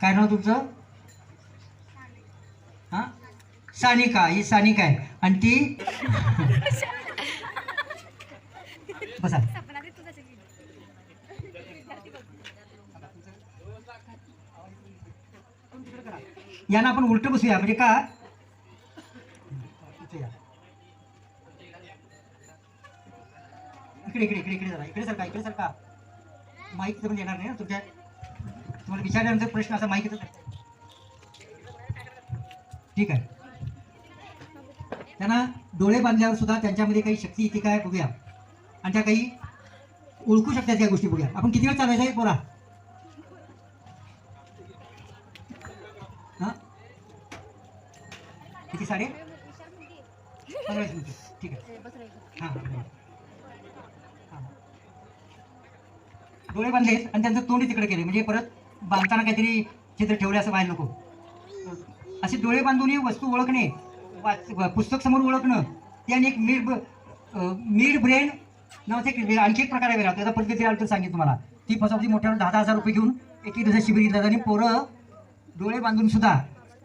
काय नाव तुमचं? हा? सानिका ही सानिका आहे. आणि ती? बसा. यांना आपण उलट बसूया म्हणजे का? इकडे इकडे इकडे इकडे जरा इकडे सरका इकडे सरका माहिती पण येणार नाही ना तुमच्या? तुम्हाला विचारल्यानंतर प्रश्न असा माहिती ठीक आहे. त्यांना डोळे बांधल्यावर सुद्धा त्यांच्यामध्ये काही शक्ती इथे काय बघूया. आणि त्या काही ओळखू शकतात त्या गोष्टी बघूया. आपण किती वेळ चालायचं आहे बोला हां? किती? साडे पंधरा मिनिट. ठीक आहे. हां हां हां. डोळे बांधले आणि त्यांचं तोंड तिकडे केले म्हणजे परत बांधताना काहीतरी चित्र ठेवले असं व्हायला नको. असे डोळे बांधून वस्तू ओळखणे वाच पुस्तक समोर ओळखणं ते आणि एक मिड मिड ब्रेन नावाचं एक आणखी एक प्रकार आहे वेगळा त्याचा पद्धती आलं सांगितलं तुम्हाला. ती फसवती मोठ्या दहा दहा हजार रुपये घेऊन एक एक दिवसात शिबिर घेतलं आणि पोरं डोळे बांधून सुद्धा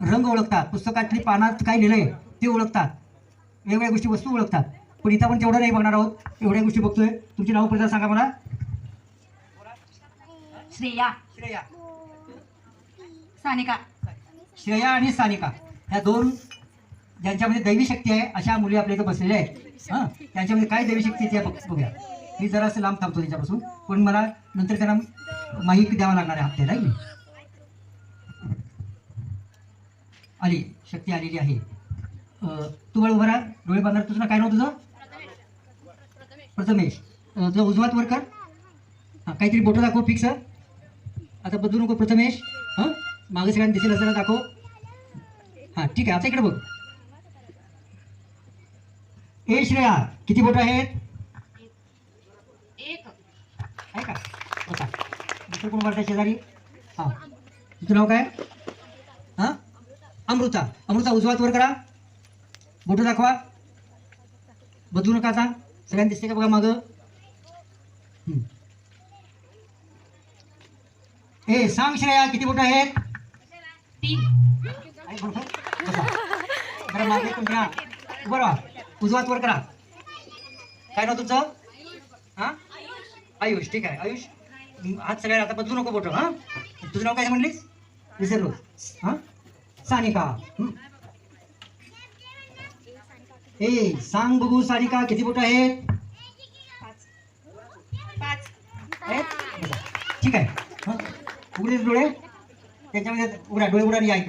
रंग ओळखतात. पुस्तकातली पानात काय लिहिलंय ते ओळखतात. वेगवेगळ्या गोष्टी वस्तू ओळखतात. पण इथं आपण तेवढं नाही बघणार आहोत. एवढ्या गोष्टी बघतोय. तुमची नाव परत सांगा मला. श्रेया. श्रेया. सानिका. श्रेया आणि सानिका. ह्या दोन ज्यांच्यामध्ये दैवी शक्ती आहे अशा मुली आपल्या इथं बसलेल्या आहेत. हां? त्यांच्यामध्ये काय दैवी शक्ती आहे ते बघ- बघूया. मी जरासं लांब थांबतो त्यांच्यापासून पण मला नंतर त्यांना माहिती द्यावं लागणार आहे हप्त्याला की? आली. शक्ती आलेली आहे. तू बळ उभा राहा. डोळे बांधणार तुझं काय नाव तुझं? प्रथमेश. तुझा उजवात वर कर. हां काहीतरी बोटं दाखव फिक्स आता बदलू नको प्रथमेश. मागे सगळ्यांना दिसेल असं दाखव. हां ठीक आहे आता इकडे बघ. ए श्रेया किती बोटं आहेत? एक. आहे का? बसा दुसरं कोण वाटतं शेजारी? हां. तुझं नाव काय? हां? अमृता. अमृता उजवात वर करा. बोटं दाखवा. बदलू नका आता. सगळ्यांना दिसते का बघा मागं? हं. ए सांग श्रेया किती बोटं आहेत? बरं पण उजवात वर करा काय नाव तुमचं हा आयुष ठीक आहे आयुष आज हात सगळ्या आता बदलू नको बोटं हा तुझं नाव काय म्हणलीस विसरलो हा सानिका हे ए सांग बघू सानिका किती बोट आहेत ठीक आहे हं. डोळे त्याच्यामध्ये उघडा डोळे उघडा आणि ऐक